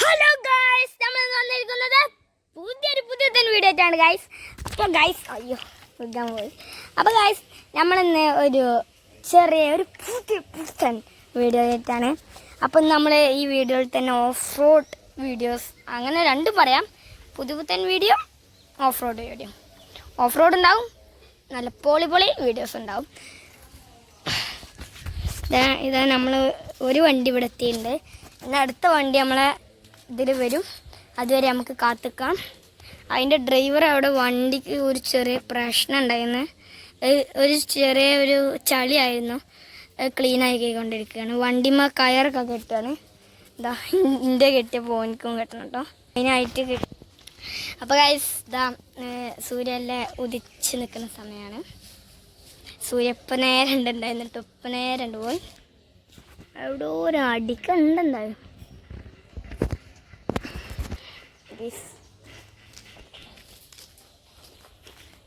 Hello guys നമ്മൾ വന്നിരിക്കുന്നത് പുതിയൊരു പുതിയ വീഡിയോ ആയിട്ടാണ് അപ്പോൾ ഗായ്സ് അയ്യോ വിൽക്കാൻ പോയി. അപ്പോൾ ഗായ്സ് നമ്മളിന്ന് ഒരു ചെറിയ ഒരു പുതിയ പുത്തൻ വീഡിയോ ആയിട്ടാണ് അപ്പം നമ്മൾ ഈ വീഡിയോയിൽ തന്നെ ഓഫ് റോഡ് വീഡിയോസ് അങ്ങനെ രണ്ടും പറയാം. പുതിയ പുത്തൻ video off road video off road ഉണ്ടാവും നല്ല പൊളി പൊളി വീഡിയോസ് ഉണ്ടാവും. ഇതാ ഇതാ നമ്മൾ ഒരു വണ്ടി ഇവിടെ എത്തിയിട്ടുണ്ട്. എന്നാൽ അടുത്ത വണ്ടി നമ്മളെ ഇതിൽ വരും. അതുവരെ നമുക്ക് കാത്തിക്കാം. അതിന്റെ ഡ്രൈവർ അവിടെ വണ്ടിക്ക് ഒരു ചെറിയ പ്രശ്നം ഉണ്ടായിരുന്നു. ഒരു ചെറിയ ഒരു ചളിയായിരുന്നു. ക്ലീൻ ആക്കിക്കൊണ്ടിരിക്കുകയാണ് വണ്ടിമ്മ കയറൊക്കെ കെട്ടുകയാണ്. ഇതാ ഇന്റെ കെട്ടിയ പോനിക്കും കെട്ടണം കേട്ടോ അതിനായിട്ട് കെട്ടി അപ്പോൾ ഗൈസ് ഇതാ സൂര്യല്ലേ ഉദിച്ച് നിൽക്കുന്ന സമയമാണ് സൂര്യ ഇപ്പം നേരം ഉണ്ട് ഉണ്ടായിരുന്നിട്ട് ഇപ്പം നേരം പോയി. അവിടെ ഒരു അടിക്കുണ്ട് ഗൈസ്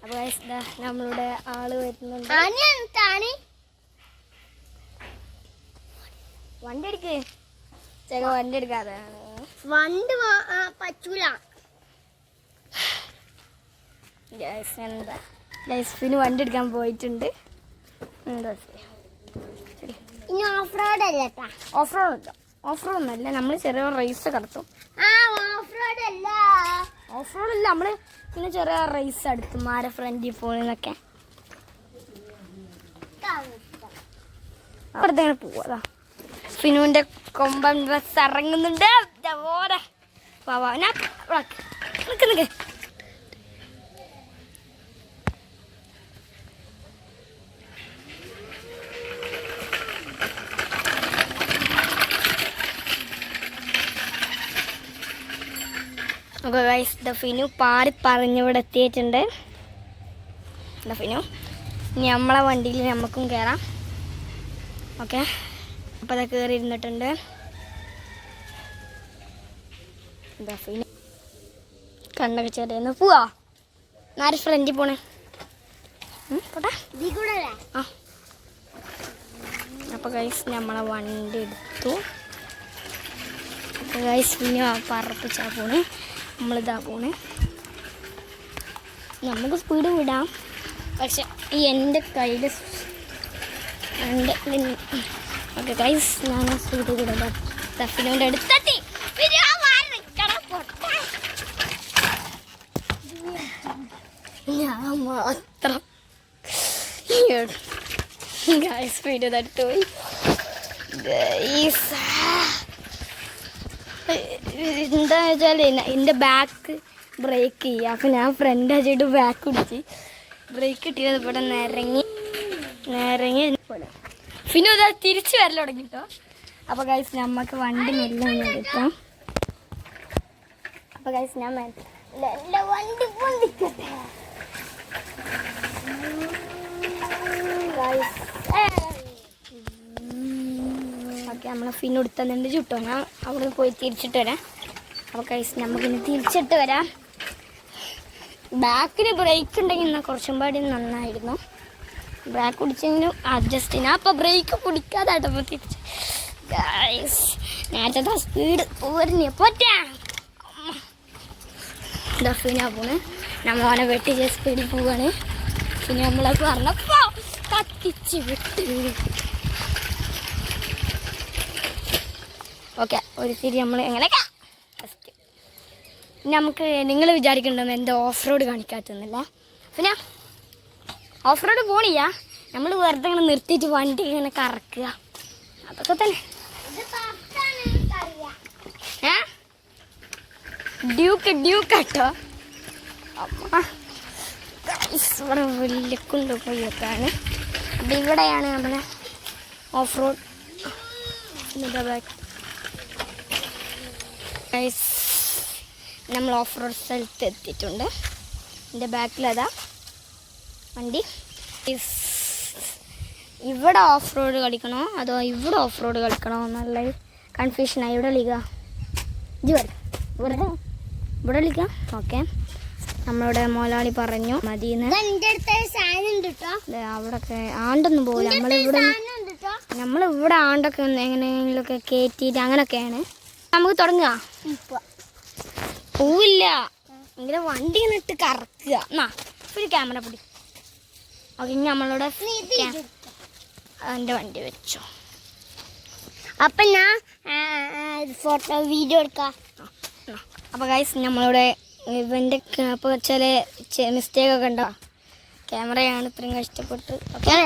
അപ്പോൾ ഗൈസ് ഇതാ നമ്മളുടെ ആൾ വരുന്നുണ്ട്. വണ്ടി എടുക്ക്. ചേക വണ്ടി എടുക്കാതെ. വണ്ടി പറ്റൂല. ഗൈസ് എന്താ? ഗൈസിന് വണ്ടി എടുക്കാൻ പോയിട്ടുണ്ട്. എന്താ ഓഫ് റോഡ് അല്ലേ ഓഫ് റോഡ് ഇല്ല ഓഫ് റോഡ് ഒന്നല്ല നമ്മൾ ചെറിയ റേസ് കടത്തും. ഓഫ് റോഡ് അല്ല നമ്മൾ പിന്നെ ചെറിയ റേസ് അടുത്ത് മാരെ ഫ്രണ്ടിൽ ഫോണിലൊക്കെ അവിടുത്തെ പോവാ ഫിനുവിന്റെ കൊമ്പൻ ഡ്രസ് ഇറങ്ങുന്നുണ്ട്. നിക്ക് പോരെ. വാ വാ. ഞാൻ ഇവിടെ അപ്പോൾ ഗൈസ് ദ ഫിനു പാറി പറഞ്ഞിവിടെ എത്തിയിട്ടുണ്ട്. ഫിനു ഇനി നമ്മളെ വണ്ടിയിൽ നമുക്കും കയറാം ഓക്കെ അപ്പോൾ അത് കയറി ഇരുന്നിട്ടുണ്ട് ഫിനു കണ്ണൊക്കെ ചെറിയെന്ന് പോവാ. നാരി ഫ്രണ്ടിൽ പോണേ. പോട്ടെ. ആ. അപ്പോൾ ഗൈസ് നമ്മളെ വണ്ടി എടുത്തു. അപ്പോൾ ഗൈസ് പിന്നെ പറപ്പിച്ചാ പോണ്. നമ്മളിതാ പോണേ. നമുക്ക് സ്പീഡ് വിടാം. പക്ഷെ ഈ എന്റെ കയ്യിൽ എന്റെ ഓക്കെ ഗൈസ് ഞാൻ സ്പീഡ് വിടാം സഫിനോന്റെ അടുത്തെത്തി. ഞാൻ മാത്രം ഗൈസ് വീഡിയോ തടുത്തു ഗൈസ് എന്താ വെച്ചാൽ എന്റെ ബാക്ക് ബ്രേക്ക് ചെയ്യുക അപ്പം ഞാൻ ഫ്രണ്ട് വെച്ചിട്ട് ബാക്ക് പിടിച്ച് ബ്രേക്ക് കിട്ടിയത് ഇവിടെ നിരങ്ങി നിരങ്ങി പോലെ പിന്നെ. അത് തിരിച്ച് വരൽ തുടങ്ങി കേട്ടോ അപ്പോൾ ഗൈസ് നമുക്ക് വണ്ടി മെല്ലെ എടുക്കാം. അപ്പോൾ ഗൈസ് ഞാൻ എന്റെ വണ്ടി പൊന്തിക്കട്ടെ. ഓക്കെ നമ്മളെ ഫിൻ എടുത്തുണ്ട് ചുട്ടോ ഞാൻ അവിടെ പോയി തിരിച്ചിട്ട് വരാം. അപ്പോൾ കൈസ് നമുക്കിനി തിരിച്ചിട്ട് വരാം. ബാക്കിന് ബ്രേക്ക് ഉണ്ടെങ്കിൽ എന്നാൽ കുറച്ചും പാടി നന്നായിരുന്നു. ബ്രേക്ക് കുടിച്ചെങ്കിലും അഡ്ജസ്റ്റ് ഞാൻ അപ്പോൾ ബ്രേക്ക് പിടിക്കാതായിട്ടപ്പോൾ തിരിച്ച്. ഗൈസ് നേരത്തെ സ്പീഡ് പോരുന്നേ. പോറ്റാ. ഫിനാ പോണ്. നമ്മൾ ഓനെ വെട്ടി സ്പീഡിൽ പോവാണ്. പിന്നെ നമ്മളെ പറഞ്ഞപ്പോ കത്തിച്ച് വിട്ട്. ഓക്കെ ഒരു തിരി നമ്മൾ എങ്ങനെയൊക്കെ? ഫസ്റ്റ് നമുക്ക് നിങ്ങൾ വിചാരിക്കണ്ടെന്ന് എന്റെ ഓഫ് റോഡ് കാണിക്കാത്തൊന്നുമില്ല പിന്നെ ഓഫ് റോഡ് പോണില്ല. നമ്മൾ വെറുതെ ഇങ്ങനെ നിർത്തിയിട്ട് വണ്ടി ഇങ്ങനെ കറക്കുക. അതൊക്കെ തന്നെ. ഏ? ഡ്യൂക്ക് ഡ്യൂക്ക് കേട്ടോ അമ്മ. ഇവിടെ വലിയ കൊണ്ടുപോയൊക്കെയാണ് അപ്പം ഇവിടെയാണ് നമ്മളെ ഓഫ് റോഡ് ഗൈസ് നമ്മൾ ഓഫ് റോഡ് സ്ഥലത്ത് എത്തിയിട്ടുണ്ട്. എന്റെ ബാക്കിലതാ വണ്ടി. ഇവിടെ ഓഫ് റോഡ് കളിക്കണോ? അതോ ഇവിടെ ഓഫ് റോഡ് കളിക്കണോ? എന്നുള്ള കൺഫ്യൂഷനായി ഇവിടെ കളിക്കുക ഇത് വരെ. ഇവിടെ ഇവിടെ കളിക്കാം. ഓക്കെ നമ്മളുടെ മോലാളി പറഞ്ഞു. മതിന്ന് ദേ അവിടൊക്കെ ആണ്ടൊന്നും പോകില്ല നമ്മളിവിടെ നമ്മളിവിടെ ആണ്ടൊക്കെ ഒന്ന് എങ്ങനെയെങ്കിലുമൊക്കെ കയറ്റിയിട്ട് അങ്ങനെയൊക്കെയാണ് നമുക്ക് തുടങ്ങുക ഇപ്പൊ. പോവില്ല. ഇങ്ങനെ വണ്ടി ഇട്ട് കറക്കുക. എന്നാ ഒരു ക്യാമറ പിടി. ഓക്കെ ഇനി നമ്മളുടെ. എന്റെ വണ്ടി വെച്ചോ. അപ്പൊ ഞാൻ ഫോട്ടോ വീഡിയോ എടുക്കാം. അപ്പോൾ ഗൈസ് നമ്മളിവിടെ ഇവന്റെ അപ്പോൾ ചില മിസ്റ്റേക്ക് ഒക്കെ ഉണ്ടോ? ക്യാമറയാണ് ഇത്രയും കഷ്ടപ്പെട്ട്. ഓക്കെ.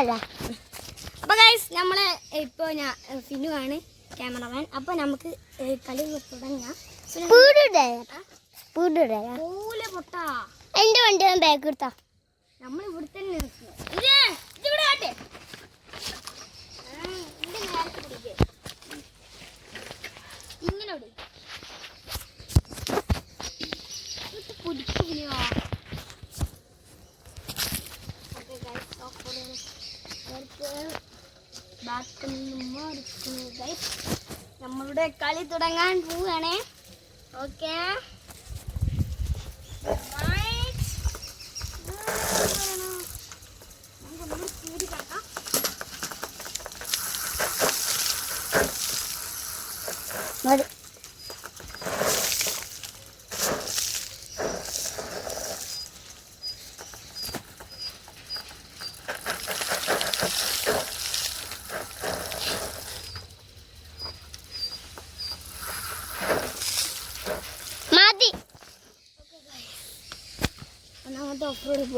അപ്പോൾ ഗൈസ് നമ്മൾ ഇപ്പോൾ ഞാൻ ഫിനു ആണ്. ക്യാമറമാൻ. അപ്പോൾ നമുക്ക് കളി തുടങ്ങാം. പോലെ പൊട്ടാ. വണ്ടി ഞാൻ ബാഗ് എടുത്താ. നമ്മൾ ഇവിടെ തന്നെ നിൽക്കുന്നു ഇത് ഇതിവിടെ ആട്ടെ. ഇങ്ങനെ പിടിക്കില്ലയോ? മാറിക്കുന്നു guys. നമ്മളുടെ കളി തുടങ്ങാൻ പോവുകയാണേ ഓക്കെ. മതി മതി ഒന്നാമത്തെ ഓഫ് റോഡിൽ പോയി